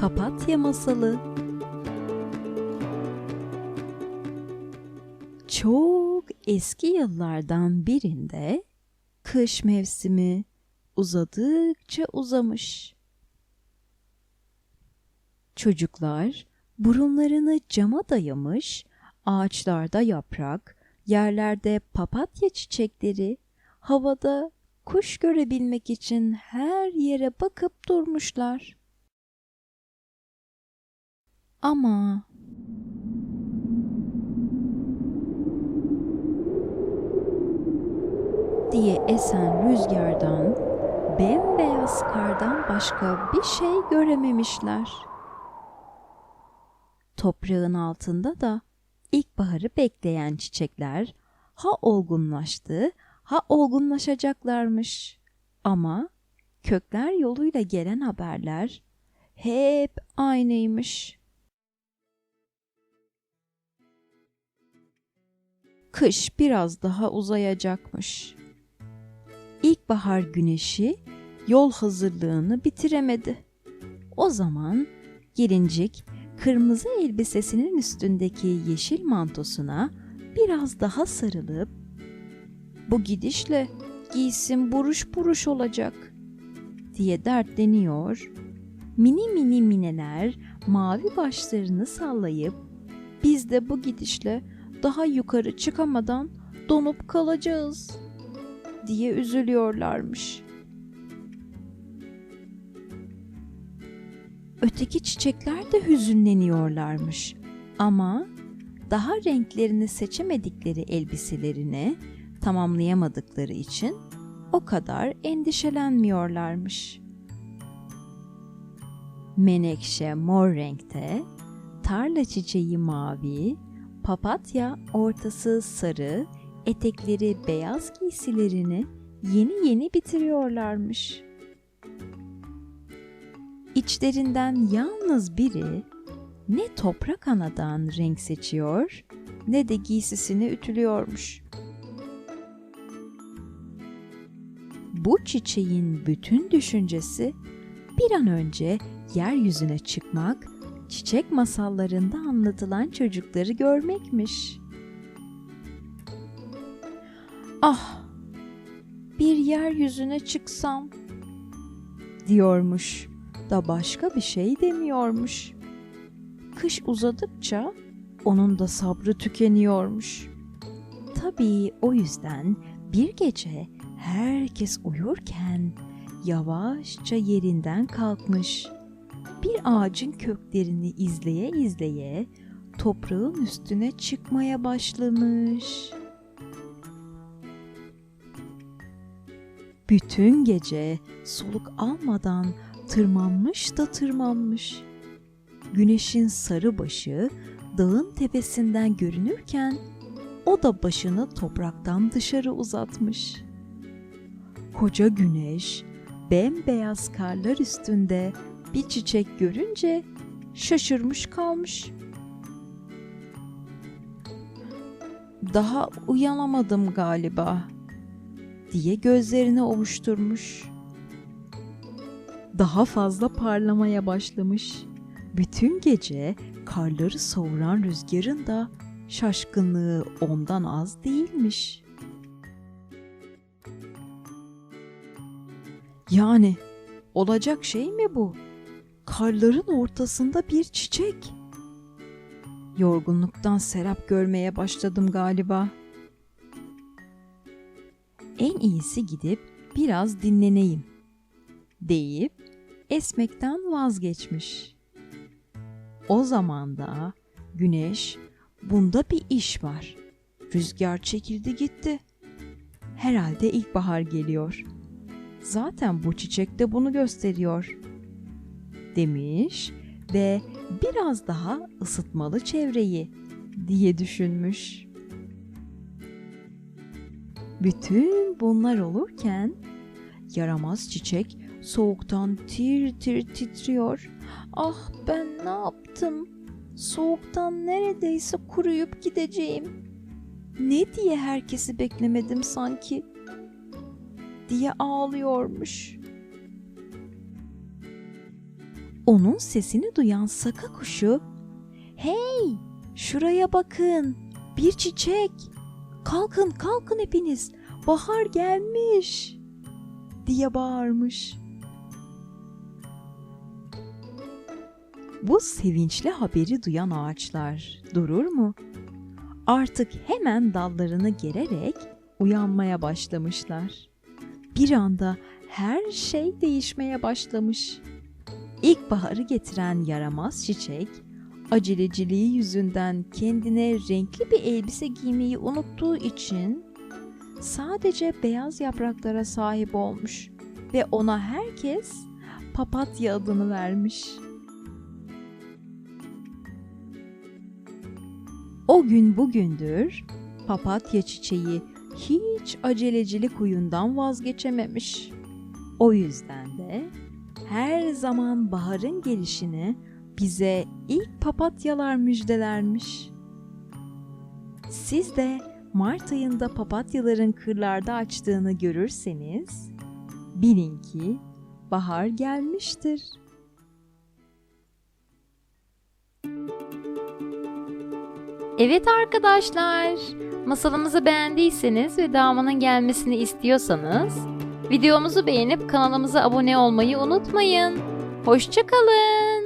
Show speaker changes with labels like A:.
A: Papatya Masalı Çok eski yıllardan birinde kış mevsimi uzadıkça uzamış. Çocuklar burunlarını cama dayamış, ağaçlarda yaprak, yerlerde papatya çiçekleri, havada kuş görebilmek için her yere bakıp durmuşlar. Ama diye esen rüzgardan, bembeyaz kardan başka bir şey görememişler. Toprağın altında da ilkbaharı bekleyen çiçekler ha olgunlaştı ha olgunlaşacaklarmış. Ama kökler yoluyla gelen haberler hep aynıymış. Kış biraz daha uzayacakmış. İlkbahar güneşi yol hazırlığını bitiremedi. O zaman gelincik kırmızı elbisesinin üstündeki yeşil mantosuna biraz daha sarılıp bu gidişle giysim buruş buruş olacak diye dertleniyor. Mini mini mineler mavi başlarını sallayıp biz de bu gidişle daha yukarı çıkamadan donup kalacağız diye üzülüyorlarmış. Öteki çiçekler de hüzünleniyorlarmış. Ama daha renklerini seçemedikleri elbiselerini tamamlayamadıkları için o kadar endişelenmiyorlarmış. Menekşe mor renkte, tarla çiçeği mavi, papatya ortası sarı, etekleri beyaz giysilerini yeni yeni bitiriyorlarmış. İçlerinden yalnız biri ne toprak anadan renk seçiyor ne de giysisini ütülüyormuş. Bu çiçeğin bütün düşüncesi bir an önce yeryüzüne çıkmak, çiçek masallarında anlatılan çocukları görmekmiş. Ah, bir yeryüzüne çıksam diyormuş da başka bir şey demiyormuş. Kış uzadıkça onun da sabrı tükeniyormuş. Tabii o yüzden bir gece herkes uyurken yavaşça yerinden kalkmış. Bir ağacın köklerini izleye izleye toprağın üstüne çıkmaya başlamış. Bütün gece soluk almadan tırmanmış da tırmanmış. Güneşin sarı başı dağın tepesinden görünürken o da başını topraktan dışarı uzatmış. Koca güneş bembeyaz karlar üstünde bir çiçek görünce şaşırmış kalmış. Daha uyanamadım galiba diye gözlerini ovuşturmuş. Daha fazla parlamaya başlamış. Bütün gece karları savuran rüzgarın da şaşkınlığı ondan az değilmiş. Yani olacak şey mi bu? Karların ortasında bir çiçek. Yorgunluktan serap görmeye başladım galiba. En iyisi gidip biraz dinleneyim deyip esmekten vazgeçmiş. O zaman da güneş bunda bir iş var. Rüzgar çekildi gitti. Herhalde ilkbahar geliyor. Zaten bu çiçek de bunu gösteriyor. Demiş ve biraz daha ısıtmalı çevreyi diye düşünmüş. Bütün bunlar olurken yaramaz çiçek soğuktan tir tir titriyor. Ah ben ne yaptım? Soğuktan neredeyse kuruyup gideceğim. Ne diye herkesi beklemedim sanki? diye ağlıyormuş. Onun sesini duyan saka kuşu "Hey, şuraya bakın. Bir çiçek. Kalkın, kalkın hepiniz. Bahar gelmiş." diye bağırmış. Bu sevinçli haberi duyan ağaçlar durur mu? Artık hemen dallarını gererek uyanmaya başlamışlar. Bir anda her şey değişmeye başlamış. İlkbaharı getiren yaramaz çiçek, aceleciliği yüzünden kendine renkli bir elbise giymeyi unuttuğu için sadece beyaz yapraklara sahip olmuş ve ona herkes papatya adını vermiş. O gün bugündür papatya çiçeği hiç acelecilik huyundan vazgeçememiş. O yüzden de her zaman baharın gelişini bize ilk papatyalar müjdelermiş. Siz de Mart ayında papatyaların kırlarda açtığını görürseniz bilin ki bahar gelmiştir.
B: Evet arkadaşlar, masalımızı beğendiyseniz ve devamının gelmesini istiyorsanız videomuzu beğenip kanalımıza abone olmayı unutmayın. Hoşçakalın.